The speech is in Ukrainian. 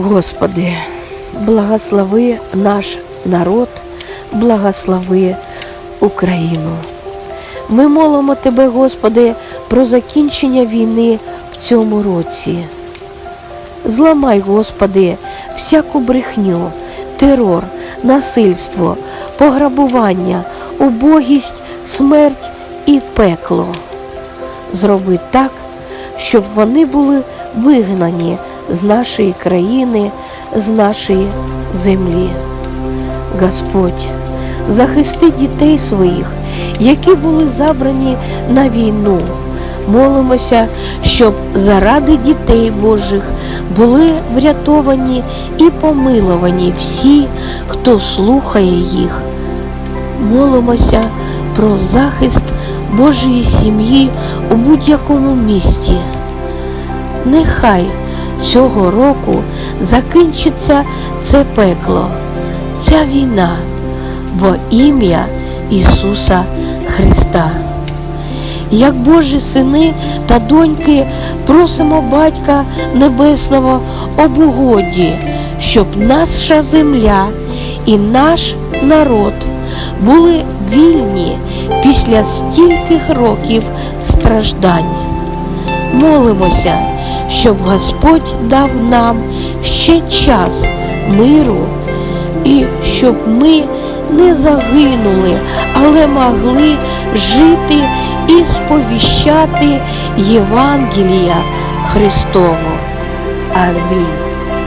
Господи, благослови наш народ, благослови Україну. Ми молимо Тебе, Господи, про закінчення війни в цьому році. Зламай, Господи, всяку брехню, терор, насильство, пограбування, убогість, смерть і пекло. Зроби так, щоб вони були вигнані з нашої країни, з нашої землі. Господь, захисти дітей своїх, які були забрані на війну. Молимося, щоб заради дітей Божих були врятовані і помиловані всі, хто слухає їх. Молимося про захист Божої сім'ї у будь-якому місті. Нехай цього року закінчиться це пекло, ця війна во ім'я Ісуса Христа. Як Божі сини та доньки просимо Батька Небесного об угоді, щоб наша земля і наш народ були вільні після стільких років страждань. Молимося, щоб Господь дав нам ще час миру і щоб ми не загинули, але могли жити і сповіщати Євангелія Христову. Амінь.